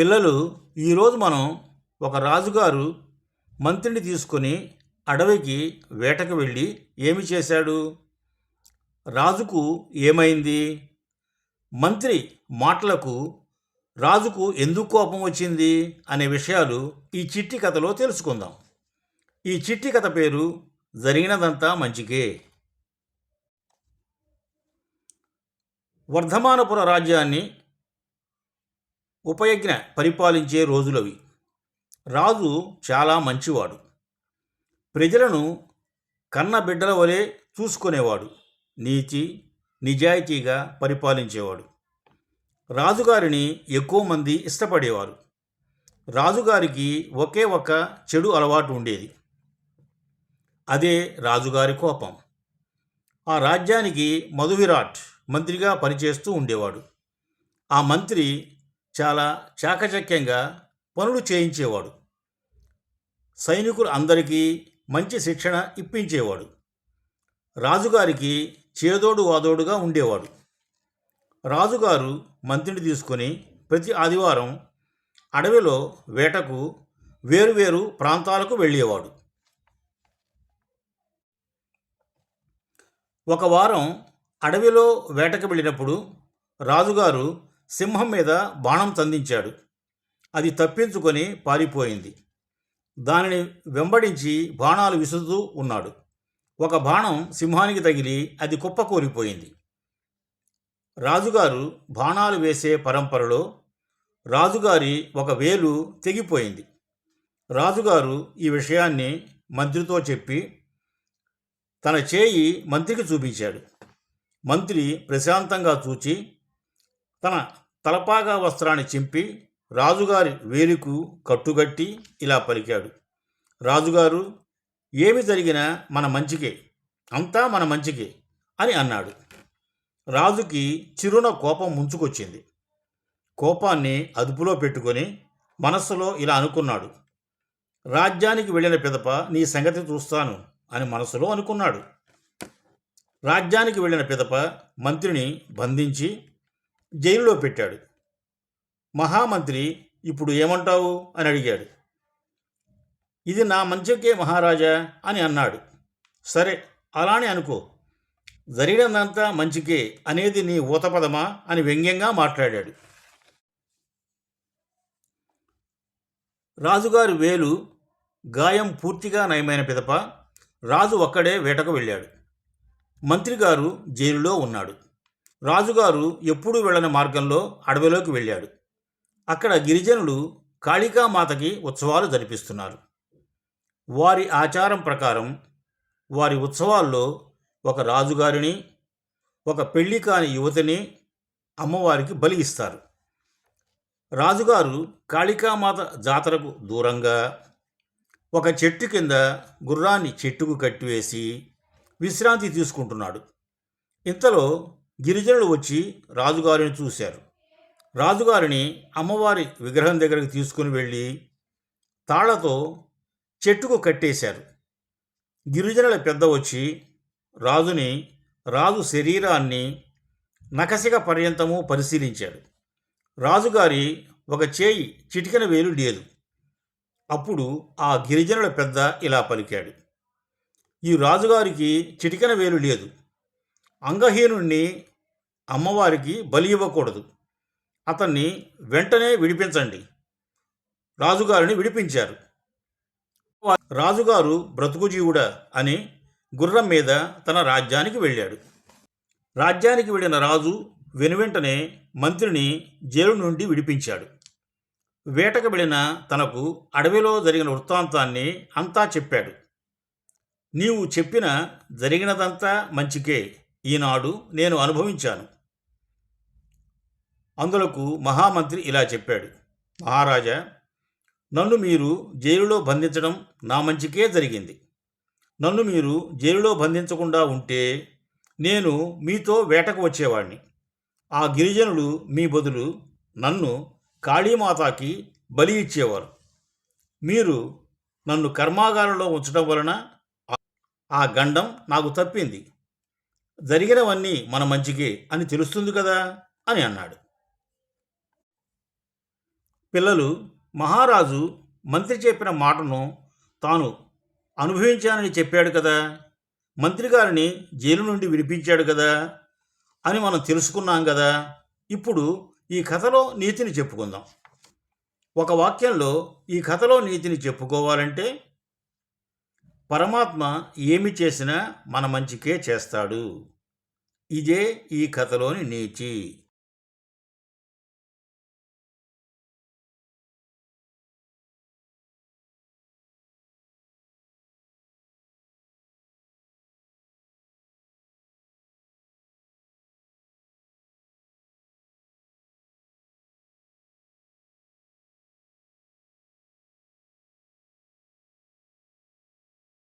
పిల్లలు ఈరోజు మనం ఒక రాజుగారు మంత్రిని తీసుకొని అడవికి వేటకు వెళ్ళి ఏమి చేశాడు? రాజుకు ఏమైంది? మంత్రి మాటలకు రాజుకు ఎందుకు కోపం వచ్చింది? అనే విషయాలు ఈ చిట్టి కథలో తెలుసుకుందాం. ఈ చిట్టి కథ పేరు జరిగినదంతా మంచికే. వర్ధమానపుర రాజ్యాన్ని ఉపయజ్ఞ పరిపాలించే రోజులవి. రాజు చాలా మంచివాడు. ప్రజలను కన్న బిడ్డల వలె చూసుకునేవాడు. నీతి నిజాయితీగా పరిపాలించేవాడు. రాజుగారిని ఎక్కువ మంది ఇష్టపడేవారు. రాజుగారికి ఒకే ఒక చెడు అలవాటు ఉండేది. అదే రాజుగారి కోపం. ఆ రాజ్యానికి మధువిరాట్ మంత్రిగా పనిచేస్తూ ఉండేవాడు. ఆ మంత్రి చాలా చాకచక్యంగా పనులు చేయించేవాడు. సైనికులు అందరికీ మంచి శిక్షణ ఇప్పించేవాడు. రాజుగారికి చేదోడు వాదోడుగా ఉండేవాడు. రాజుగారు మంత్రిని తీసుకొని ప్రతి ఆదివారం అడవిలో వేటకు వేరువేరు ప్రాంతాలకు వెళ్ళేవాడు. ఒక వారం అడవిలో వేటకు వెళ్ళినప్పుడు రాజుగారు సింహం మీద బాణం సంధించాడు అది తప్పించుకొని పారిపోయింది. దానిని వెంబడించి బాణాలు విసురుతూ ఉన్నాడు. ఒక బాణం సింహానికి తగిలి అది కుప్పకూలిపోయింది రాజుగారు బాణాలు వేసే పరంపరలో రాజుగారి ఒక వేలు తెగిపోయింది. రాజుగారు ఈ విషయాన్ని మంత్రితో చెప్పి తన చేయి మంత్రికి చూపించాడు. మంత్రి ప్రశాంతంగా చూచి తన తలపాగా వస్త్రాన్ని చింపి రాజుగారి వేలుకు కట్టుగట్టి ఇలా పలికాడు. రాజుగారు ఏమి జరిగినా మన మంచికే అంతా మన మంచికే అని అన్నాడు. రాజుకి చిరున కోపం ముంచుకొచ్చింది. కోపాన్ని అదుపులో పెట్టుకొని మనస్సులో ఇలా అనుకున్నాడు. రాజ్యానికి వెళ్ళిన పిదప నీ సంగతి చూస్తాను అని మనసులో అనుకున్నాడు. రాజ్యానికి వెళ్ళిన పిదప మంత్రిని బంధించి జైలులో పెట్టాడు. మహామంత్రి ఇప్పుడు ఏమంటావు? అని అడిగాడు. ఇది నా మంచికే మహారాజా అని అన్నాడు. సరే అలానే అనుకో. జరిగినదంతా మంచికే అనేది నీ ఊతపదమా? అని వ్యంగ్యంగా మాట్లాడాడు. రాజుగారి వేలు గాయం పూర్తిగా నయమైన పిదప రాజు ఒక్కడే వేటకు వెళ్ళాడు. మంత్రిగారు జైలులో ఉన్నాడు. రాజుగారు ఎప్పుడూ వెళ్ళని మార్గంలో అడవిలోకి వెళ్ళాడు. అక్కడ గిరిజనులు కాళికామాతకి ఉత్సవాలు జరిపిస్తున్నారు. వారి ఆచారం ప్రకారం వారి ఉత్సవాల్లో ఒక రాజుగారిని ఒక పెళ్ళి కాని యువతిని అమ్మవారికి బలి ఇస్తారు. రాజుగారు కాళికామాత జాతరకు దూరంగా ఒక చెట్టు కింద గుర్రాన్ని చెట్టుకు కట్టివేసి విశ్రాంతి తీసుకుంటున్నాడు. ఇంతలో గిరిజనులు వచ్చి రాజుగారిని చూశారు. రాజుగారిని అమ్మవారి విగ్రహం దగ్గరికి తీసుకుని వెళ్ళి తాళ్ళతో చెట్టుకు కట్టేశారు. గిరిజనుల పెద్ద వచ్చి రాజుని రాజు శరీరాన్ని నకసిక పర్యంతము పరిశీలించాడు. రాజుగారి ఒక చేయి చిటికన వేలు లేదు. అప్పుడు ఆ గిరిజనుల పెద్ద ఇలా పలికాడు. ఈ రాజుగారికి చిటికన వేలు లేదు. అంగహీనుణ్ణి అమ్మవారికి బలి ఇవ్వకూడదు. అతన్ని వెంటనే విడిపించండి. రాజుగారిని విడిపించారు. రాజుగారు బ్రతుకుజీవుడా అని గుర్రం మీద తన రాజ్యానికి వెళ్ళాడు. రాజ్యానికి వెళ్ళిన రాజు వెనువెంటనే మంత్రిని జైలు నుండి విడిపించాడు. వేటకు వెళ్ళిన తనకు అడవిలో జరిగిన వృత్తాంతాన్ని అంతా చెప్పాడు. నీవు చెప్పిన జరిగినదంతా మంచికే. ఈనాడు నేను అనుభవించాను. అందులకు మహామంత్రి ఇలా చెప్పాడు. మహారాజా నన్ను మీరు జైలులో బంధించడం నా మంచికే జరిగింది. నన్ను మీరు జైలులో బంధించకుండా ఉంటే నేను మీతో వేటకు వచ్చేవాడిని ఆ గిరిజనులు మీ బదులు నన్ను కాళీమాతాకి బలి ఇచ్చేవారు. మీరు నన్ను కర్మాగారంలో ఉంచడం వలన ఆ గండం నాకు తప్పింది. జరిగినవన్నీ మన మంచికే అని తెలుస్తుంది కదా? అని అన్నాడు. పిల్లలు మహారాజు మంత్రి చెప్పిన మాటను తాను అనుభవించానని చెప్పాడు కదా. మంత్రి గారిని జైలు నుండి విడిపించాడు కదా అని మనం తెలుసుకున్నాం కదా. ఇప్పుడు ఈ కథలో నీతిని చెప్పుకుందాం. ఒక వాక్యంలో ఈ కథలో నీతిని చెప్పుకోవాలంటే పరమాత్మ ఏమి చేసినా మన మంచికే చేస్తాడు. ఇదే ఈ కథలోని నీతి.